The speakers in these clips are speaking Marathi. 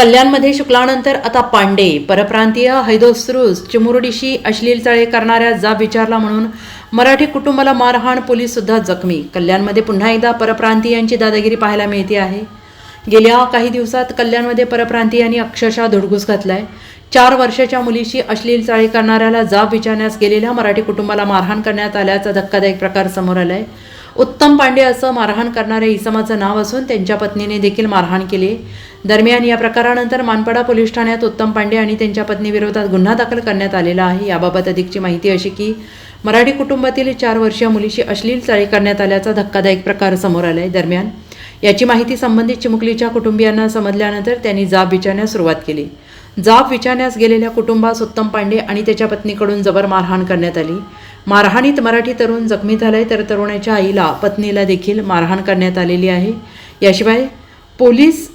कल्याणमध्ये शुक्लानंतर आता पांडे परप्रांतीय हैदोस्रूज चिमुरडीशी अश्लील चाळे करणाऱ्या जाब विचारला म्हणून मराठी कुटुंबाला मारहाण पोलीस सुद्धा जखमी. कल्याणमध्ये पुन्हा एकदा परप्रांतीयांची दादागिरी पाहायला मिळते आहे. गेल्या काही दिवसात कल्याणमध्ये परप्रांतीयांनी अक्षरशः धुडगूस घातलाय. चार वर्षाच्या मुलीशी अश्लील चाळी करणाऱ्याला जाब विचारण्यास गेलेल्या मराठी कुटुंबाला मारहाण करण्यात आल्याचा धक्कादायक प्रकार समोर आलाय. उत्तम पांडे असं मारहाण करणाऱ्या इसमाचं नाव असून त्यांच्या पत्नीने देखील मारहाण केली. दरम्यान या प्रकारानंतर मानपाडा पोलीस ठाण्यात उत्तम पांडे आणि त्यांच्या पत्नीविरोधात गुन्हा दाखल करण्यात आलेला आहे. याबाबत अधिकची माहिती अशी की मराठी कुटुंबातील चार वर्षीय मुलीशी अश्लील चाळी करण्यात आल्याचा धक्कादायक प्रकार समोर आलाय. दरम्यान याची माहिती संबंधित चिमुकलीच्या कुटुंबियांना समजल्यानंतर त्यांनी जाब विचारण्यास सुरुवात केली. जाब विचारण्यास गेलेल्या कुटुंबास उत्तम पांडे आणि त्याच्या पत्नीकडून जबर मारहाण करण्यात आली. मारहाणीत मराठी तरुण जखमी झालाय तर तरुणाच्या आईला पत्नीला देखील मारहाण करण्यात आलेली आहे. याशिवाय पोलीस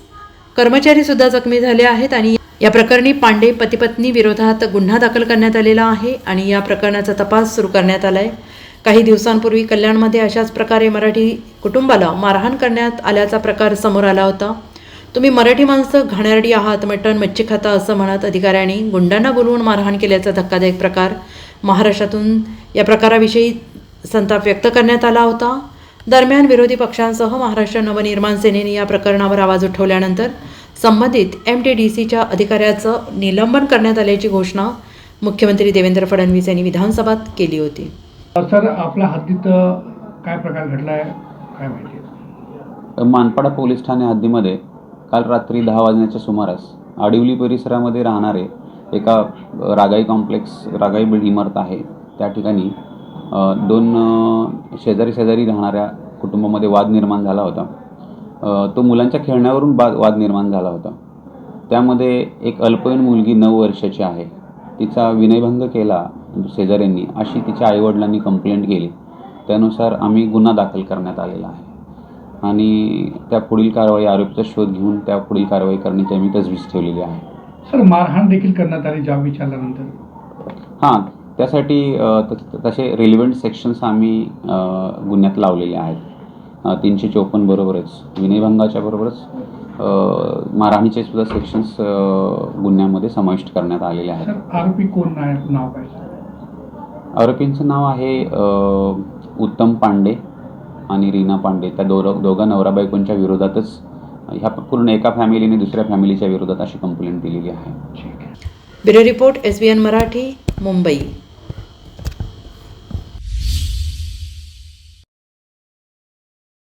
कर्मचारी सुद्धा जखमी झाले आहेत आणि या प्रकरणी पांडे पतीपत्नी विरोधात गुन्हा दाखल करण्यात आलेला आहे आणि या प्रकरणाचा तपास सुरू करण्यात आलाय. काही दिवसांपूर्वी कल्याणमध्ये अशाच प्रकारे मराठी कुटुंबाला मारहाण करण्यात आल्याचा प्रकार समोर आला होता. तुम्ही मराठी माणसं घाणेरडी आहात मटण मच्छी खाता असं म्हणत अधिकाऱ्यांनी गुंडांना बोलवून मारहाण केल्याचा धक्कादायक प्रकार महाराष्ट्रातून या प्रकाराविषयी संताप व्यक्त करण्यात आला होता. दरम्यान विरोधी पक्षांसह महाराष्ट्र नवनिर्माण सेनेने या प्रकरणावर आवाज उठवल्यानंतर संबंधित एम टी डी सीच्या अधिकाऱ्याचं निलंबन करण्यात आल्याची घोषणा मुख्यमंत्री देवेंद्र फडणवीस यांनी विधानसभेत केली होती. सर आपल्या हद्दीत काय प्रकार घडला आहे काय माहिती मानपाडा पोलीस ठाणे हद्दीमध्ये काल रात्री दहा वाजण्याच्या सुमारास आडिवली परिसरामध्ये राहणारे एका रागाई कॉम्प्लेक्स रागाई बिल्ड इमारत आहे. त्या ठिकाणी दोन शेजारी शेजारी राहणाऱ्या कुटुंबामध्ये वाद निर्माण झाला होता. तो मुलांच्या खेळण्यावरून बा वाद निर्माण झाला होता. त्यामध्ये एक अल्पवयीन मुलगी नऊ वर्षाची आहे. तिचा विनयभंग केला शेजाऱ्यांनी अशी तिच्या आईवडिलांनी कंप्लेंट केली. त्यानुसार आम्ही गुन्हा दाखल करण्यात आलेला आहे. आणि त्या पुढील कारवाई आरोपीचा शोध घेऊन त्या पुढील कारवाई करण्याची आम्ही तजवीज ठेवलेली आहे. सर मारहाण देखील करण्यात आली जाब विचारल्यानंतर? हां त्यासाठी अ, त- तसे रिलिव्हंट सेक्शन्स आम्ही अ, गुन्ह्यात लावलेले आहेत. अ, तीनशे चोपन्न बरोबरच विनयभंगाच्या बरोबरच अ, मारहाणीचे सुद्धा सेक्शन्स गुन्ह्यामध्ये समाविष्ट करण्यात आलेले आहेत. सर आरोपी कोण आहे नाव काय? सर आरोपींचं नाव आहे अ, उत्तम पांडे. आणि रीना पांडे. त्या दोर दोघा नवरा बायकोंच्या विरोधातच ह्या पूर्ण एका फॅमिलीने दुसऱ्या फॅमिलीच्या विरोधात अशी कंप्लेंट दिलेली आहे ठीक आहे. Bureau report S B N Marathi Mumbai.